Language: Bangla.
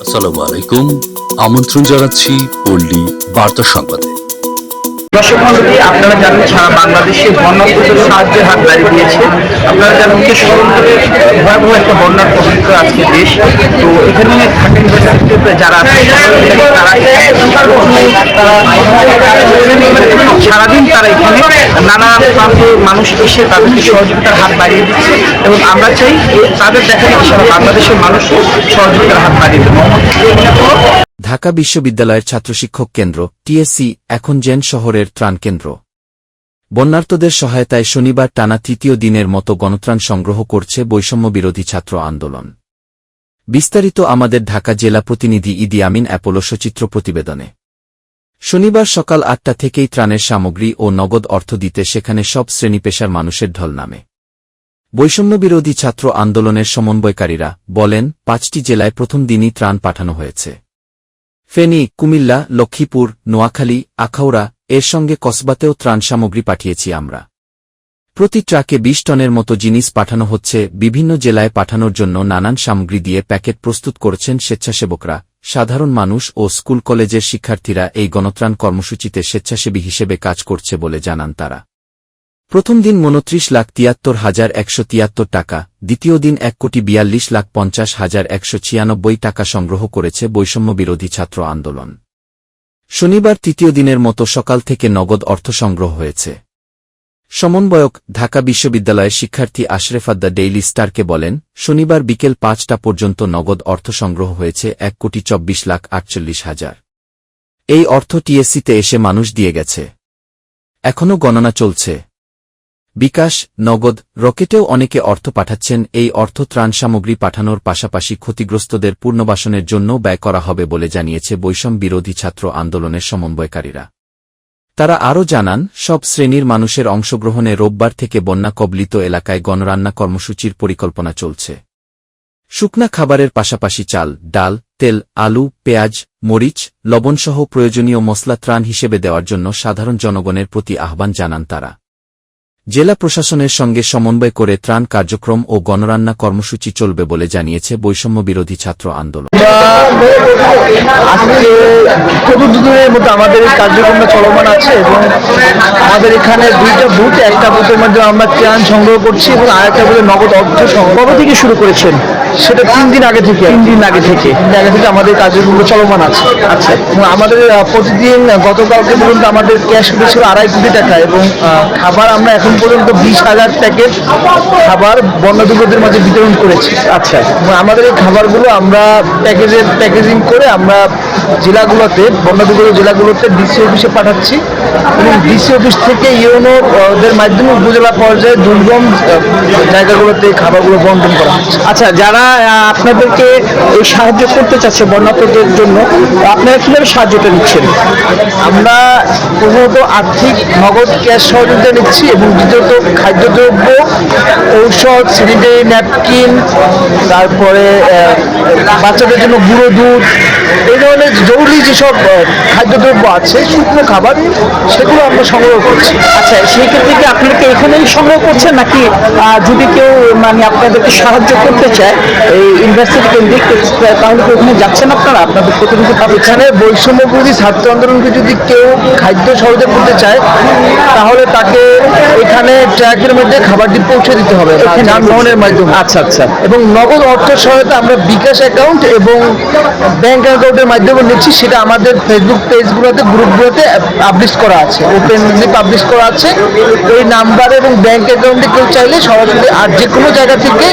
আসসালামু আলাইকুম আমন্ত্রণ জানাচ্ছি পল্লী বার্তা সংবাদে। দর্শক আপনারা জানেন সারা বাংলাদেশে বন্যার্থদের সাহায্যের হাত বাড়িয়ে দিয়েছে। আপনারা জানেন যে স্মরণপুরে ভয়াবহ একটা বন্যার প্রভাবিত আজকে দেশ। তো এখানে ইউনিভার্সিটিতে যারা সারাদিন তারা এখানে নানা প্রান্তে মানুষ এসে তাদেরকে সহযোগিতার হাত বাড়িয়ে দিচ্ছে এবং আমরা চাই তাদের দেখা সারা বাংলাদেশের মানুষ সহযোগিতার হাত বাড়িয়ে দেবে। ঢাকা বিশ্ববিদ্যালয়ের ছাত্রশিক্ষক কেন্দ্র, টিএসসি, এখন জেন শহরের ত্রাণ কেন্দ্র। বন্যার্তদের সহায়তায় শনিবার টানা তৃতীয় দিনের মতো গণত্রাণ সংগ্রহ করছে বৈষম্য বিরোধী ছাত্র আন্দোলন। বিস্তারিত আমাদের ঢাকা জেলা প্রতিনিধি ইদি আমিন অ্যাপোলো সচিত্র প্রতিবেদনে। শনিবার সকাল আটটা থেকেই ত্রাণের সামগ্রী ও নগদ অর্থ দিতে সেখানে সব শ্রেণি পেশার মানুষের ঢল নামে। বৈষম্যবিরোধী ছাত্র আন্দোলনের সমন্বয়কারীরা বলেন, পাঁচটি জেলায় প্রথম দিনই ত্রাণ পাঠানো হয়েছে। ফেনী, কুমিল্লা, লক্ষ্মীপুর, নোয়াখালী, আখাউড়া, এর সঙ্গে কসবাতেও ত্রাণ সামগ্রী পাঠিয়েছি আমরা। প্রতি ট্রাকে বিশ টনের মতো জিনিস পাঠানো হচ্ছে, বিভিন্ন জেলায় পাঠানোর জন্য নানান সামগ্রী দিয়ে প্যাকেট প্রস্তুত করেছেন স্বেচ্ছাসেবকরা, সাধারণ মানুষ ও স্কুল কলেজের শিক্ষার্থীরা এই গণত্রাণ কর্মসূচিতে স্বেচ্ছাসেবী হিসেবে কাজ করছে বলে জানান তারা। প্রথম দিন উনত্রিশ লাখ তিয়াত্তর হাজার একশো তিয়াত্তর টাকা, দ্বিতীয় দিন এক কোটি বিয়াল্লিশ লাখ পঞ্চাশ হাজার একশো ছিয়ানব্বই টাকা সংগ্রহ করেছে বৈষম্য বিরোধী ছাত্র আন্দোলন। শনিবার তৃতীয় দিনের মতো সকাল থেকে নগদ অর্থ সংগ্রহ হয়েছে। সমন্বয়ক, ঢাকা বিশ্ববিদ্যালয়ের শিক্ষার্থী আশরেফাদ্দা ডেইলি স্টারকে বলেন, শনিবার বিকেল পাঁচটা পর্যন্ত নগদ অর্থ সংগ্রহ হয়েছে এক কোটি চব্বিশ লাখ আটচল্লিশ হাজার। এই অর্থ টিএসসিতে এসে মানুষ দিয়ে গেছে। এখনও গণনা চলছে। বিকাশ, নগদ, রকেটেও অনেকে অর্থ পাঠাচ্ছেন, এই অর্থ ত্রাণ সামগ্রী পাঠানোর পাশাপাশি ক্ষতিগ্রস্তদের পুনর্বাসনের জন্য ব্যয় করা হবে বলে জানিয়েছে বৈষম বিরোধী ছাত্র আন্দোলনের সমন্বয়কারীরা। তারা আরও জানান, সব শ্রেণির মানুষের অংশগ্রহণে রোববার থেকে বন্যা কবলিত এলাকায় গণরান্না কর্মসূচির পরিকল্পনা চলছে। শুকনা খাবারের পাশাপাশি চাল, ডাল, তেল, আলু, পেঁয়াজ, মরিচ, লবণসহ প্রয়োজনীয় মশলা ত্রাণ হিসেবে দেওয়ার জন্য সাধারণ জনগণের প্রতি আহ্বান জানান তারা। জেলা প্রশাসনের সঙ্গে সমন্বয় করে ত্রাণ কার্যক্রম ও গণরান্না কর্মসূচি চলবে বলে জানিয়েছে বৈষম্য বিরোধী ছাত্র আন্দোলন। আজকে চতুর্থ দিনের মধ্যে আমাদের কার্যক্রমটা চলমান আছে এবং আমাদের এখানে দুইটা বুথ একটা বুথের মধ্যে আমরা ত্রাণ সংগ্রহ করছি এবং আরেকটা বুথে নগদ অর্থ সংগ্রহ থেকে শুরু করেছেন? সেটা তিন দিন আগে থেকে। তিন দিন আগে থেকে। তিন দিন আগে থেকে আমাদের কার্যক্রমটা চলমান আছে। আচ্ছা। এবং আমাদের প্রতিদিন গতকালকে পর্যন্ত আমাদের ক্যাশ ছিল আড়াই কোটি টাকা এবং খাবার আমরা এখন পর্যন্ত বিশ হাজার প্যাকেট খাবার বন্যদুর্গদের মাঝে বিতরণ করেছি। আচ্ছা। এবং আমাদের এই খাবারগুলো আমরা প্যাকেজের প্যাকেজিং করে আমরা জেলাগুলোতে বন্য বন্যদুর্গ জেলাগুলোতে ডিসি অফিসে পাঠাচ্ছি। এবং ডিসি অফিস থেকে ইউনো ওদের মাধ্যমে উপজেলা পর্যায়ে দুর্গম জায়গাগুলোতে এই খাবারগুলো বন্টন করা হচ্ছে। আচ্ছা যারা আপনাদেরকে এই সাহায্য করতে চাচ্ছে বন্যার্থদের জন্য আপনারা কীভাবে সাহায্যটা নিচ্ছেন? আমরা প্রথমত আর্থিক নগদ ক্যাশ সহযোগিতা নিচ্ছি এবং দ্বিতীয়ত খাদ্যদ্রব্য ঔষধ স্যানিটারি ন্যাপকিন তারপরে বাচ্চাদের জন্য গুঁড়ো দুধ এই ধরনের জরুরি যেসব খাদ্যদ্রব্য আছে শুকনো খাবার সেগুলো আমরা সংগ্রহ করছি আচ্ছা সেই ক্ষেত্রে কি আপনাদেরকে এখানেই সংগ্রহ করছেন নাকি যদি কেউ মানে আপনাদেরকে সাহায্য করতে চায়, এই ইউনিভার্সিটি কেন্দ্রিক তাহলে কি ওখানে যাচ্ছেন আপনারা? আপনাদের প্রতিনিধি এখানে বৈষম্যপুরী ছাত্র আন্দোলনকে যদি কেউ খাদ্য সহযোগ করতে চায়, তাহলে তাকে এখানে ট্র্যাকের মধ্যে খাবারটি পৌঁছে দিতে হবে। যানবাহনের মাধ্যমে। আচ্ছা আচ্ছা। এবং নগদ অর্থ সহায়তা আমরা বিকাশ অ্যাকাউন্ট এবং ব্যাংক অ্যাকাউন্টের মাধ্যমে নিচ্ছি সেটা আমাদের ফেসবুক পেজগুলোতে গ্রুপগুলোতে পাবলিশ করা আছে। ওপেনলি পাবলিশ করা আছে। এই নাম্বার এবং ব্যাংক অ্যাকাউন্টে কেউ চাইলে সরাসরি আর যে কোনো জায়গা থেকে